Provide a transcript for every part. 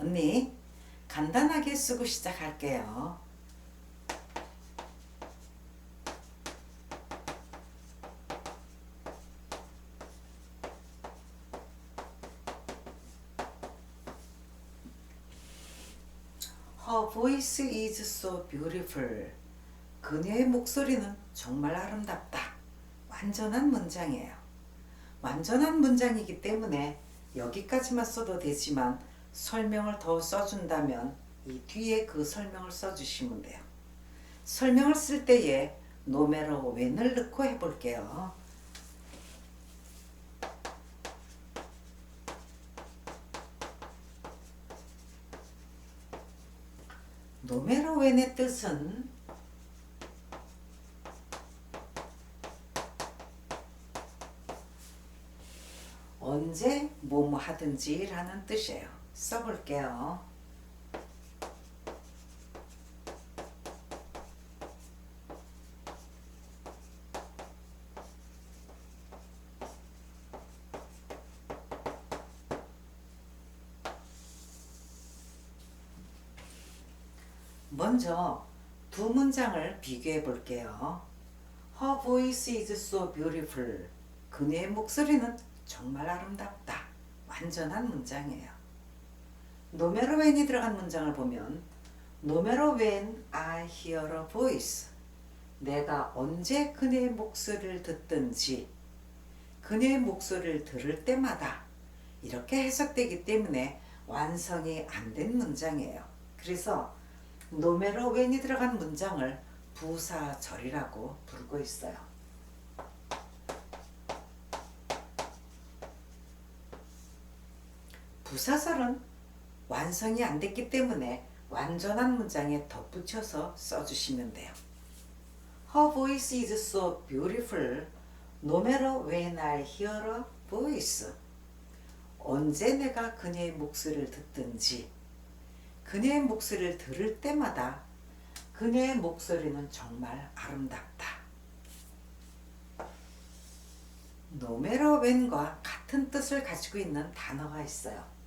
언니, 간단하게 쓰고 시작할게요. Her voice is so beautiful. 그녀의 목소리는 정말 아름답다. 완전한 문장이에요. 완전한 문장이기 때문에 여기까지만 써도 되지만 설명을 더 써준다면 이 뒤에 그 설명을 써주시면 돼요. 설명을 쓸 때에 노메로 웬을 넣고 해볼게요. 노메로 웬의 뜻은 언제 뭐뭐 하든지 라는 뜻이에요. 써볼게요. 먼저 두 문장을 비교해 볼게요. Her voice is so beautiful. 그녀의 목소리는 정말 아름답다. 완전한 문장이에요. Matter when이 들어간 문장을 보면 matter when I hear a voice. 내가 언제 그녀의 목소리를 듣든지 그녀의 목소리를 들을 때마다 이렇게 해석되기 때문에 완성이 안 된 문장이에요. 그래서 matter when이 들어간 문장을 부사절이라고 부르고 있어요. 부사절은 완성이 안 됐기 때문에 완전한 문장에 덧붙여서 써주시면 돼요. Her voice is so beautiful no matter when I hear a voice. 언제 내가 그녀의 목소리를 듣든지 그녀의 목소리를 들을 때마다 그녀의 목소리는 정말 아름답다. 노메로 웬과 같은 뜻을 가지고 있는 단어가 있어요.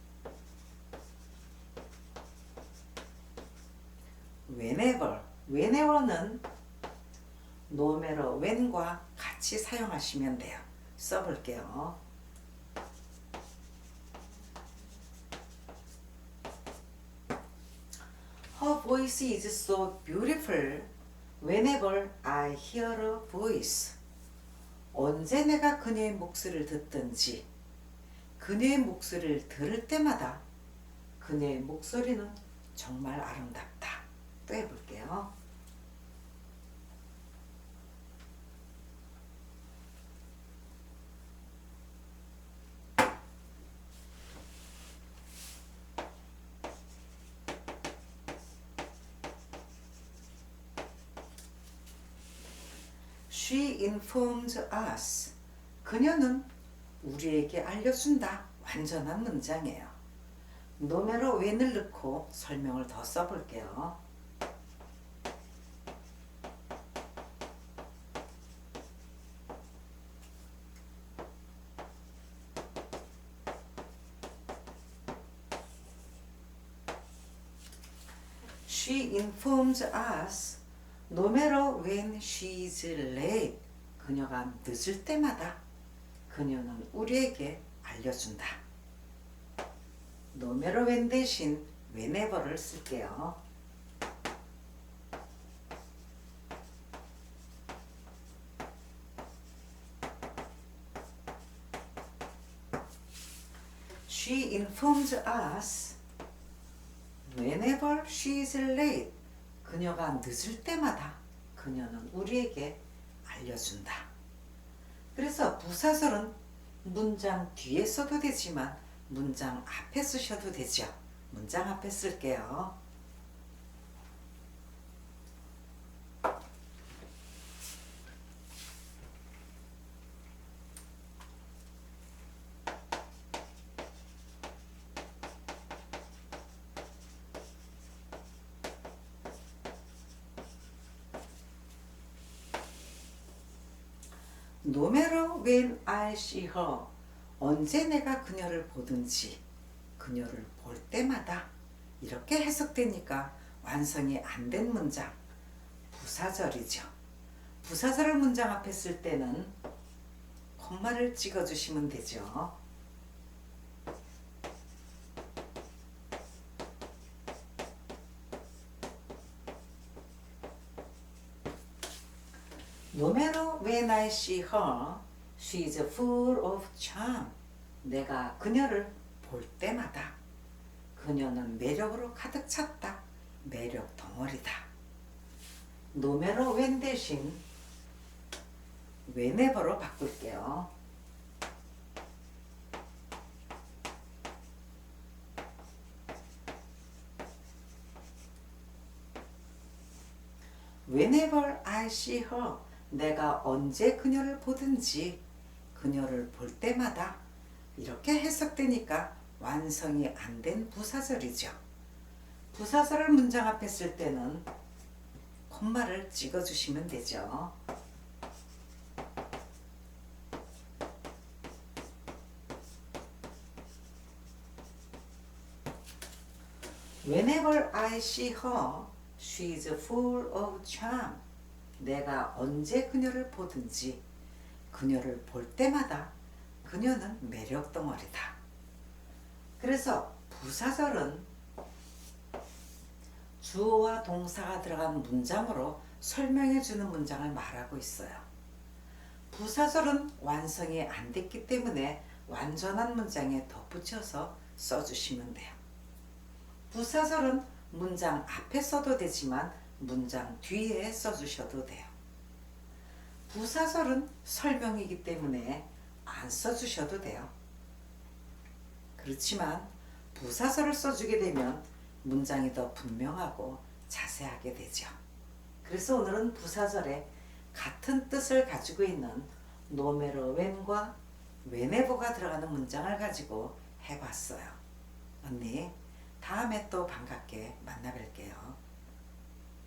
Whenever, whenever는 노메로 when과 같이 사용하시면 돼요. 써볼게요. Her voice is so beautiful whenever I hear a voice. 언제 내가 그녀의 목소리를 듣든지 그녀의 목소리를 들을 때마다 그녀의 목소리는 정말 아름답다. 또 해볼게요. She us. 그녀는 우리에게 알려준다. 완전한 문장이에요. 노메로 웬을 넣고 설명을 더 써볼게요. She informs us no matter when she is late. 그녀가 늦을 때마다 그녀는 우리에게 알려준다. no matter when 대신 whenever를 쓸게요. She informs us whenever she is late. 그녀가 늦을 때마다 그녀는 우리에게 알려준다. 그래서 부사설은 문장 뒤에 써도 되지만 문장 앞에 쓰셔도 되죠. 문장 앞에 쓸게요. No matter when I see her. 언제 내가 그녀를 보든지 그녀를 볼 때마다 이렇게 해석되니까 완성이 안 된 문장 부사절이죠. 부사절을 문장 앞에 쓸 때는 콤마를 찍어주시면 되죠. Matter when I see her, she is full of charm. 내가 그녀를 볼 때마다 그녀는 매력으로 가득 찼다. 매력 덩어리다. Matter when 대신 whenever로 바꿀게요. Whenever I see her, 내가 언제 그녀를 보든지 그녀를 볼 때마다 이렇게 해석되니까 완성이 안 된 부사절이죠. 부사절을 문장 앞에 쓸 때는 콤마를 찍어주시면 되죠. Whenever I see her, she is full of charm. 내가 언제 그녀를 보든지 그녀를 볼 때마다 그녀는 매력 덩어리다. 그래서 부사절은 주어와 동사가 들어간 문장으로 설명해 주는 문장을 말하고 있어요. 부사절은 완성이 안 됐기 때문에 완전한 문장에 덧붙여서 써주시면 돼요. 부사절은 문장 앞에 써도 되지만 문장 뒤에 써주셔도 돼요. 부사절은 설명이기 때문에 안 써주셔도 돼요. 그렇지만 부사절을 써주게 되면 문장이 더 분명하고 자세하게 되죠. 그래서 오늘은 부사절에 같은 뜻을 가지고 있는 노메로 웬과 웨네버가 들어가는 문장을 가지고 해봤어요. 언니, 다음에 또 반갑게 만나 뵐게요.